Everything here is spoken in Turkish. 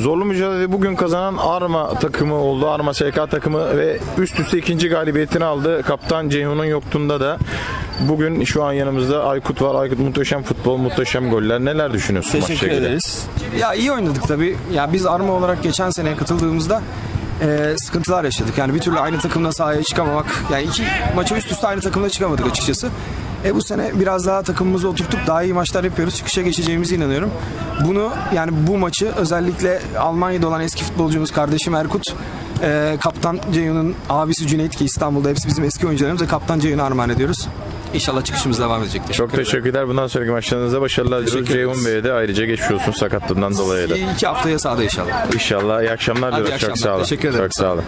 Zorlu mücadeleyi bugün kazanan Arma takımı oldu. Arma SK takımı ve üst üste ikinci galibiyetini aldı. Kaptan Ceyhun'un yokluğunda da bugün şu an yanımızda Aykut var. Aykut muhteşem futbol, muhteşem goller. Neler düşünüyorsun Teşekkür maçla ederiz. Ya iyi oynadık tabii. Ya biz Arma olarak geçen sene katıldığımızda e, sıkıntılar yaşadık. Yani bir türlü aynı takımla sahaya çıkamamak. Yani iki maça üst üste aynı takımla çıkamadık açıkçası. E, bu sene biraz daha takımımızı oturtup daha iyi maçlar yapıyoruz. Çıkışa geçeceğimize inanıyorum. Bunu yani bu maçı özellikle Almanya'da olan eski futbolcumuz kardeşim Erkut e, Kaptan Ceyhun'un abisi Cüneyt ki İstanbul'da hepsi bizim eski oyuncularımız ve Kaptan Ceyhun'a armağan ediyoruz. İnşallah çıkışımız devam edecek. Çok teşekkürler. Bundan sonraki maçlarınızda başarılar diliyoruz. Teşekkür. Ceyhun Bey'e de ayrıca geçmiş olsun sakatlığından dolayı da. İki haftaya sahada inşallah. İnşallah. İyi akşamlar diliyoruz. Çok akşamlar. sağ olun. Teşekkür ederim. Çok sağ olun.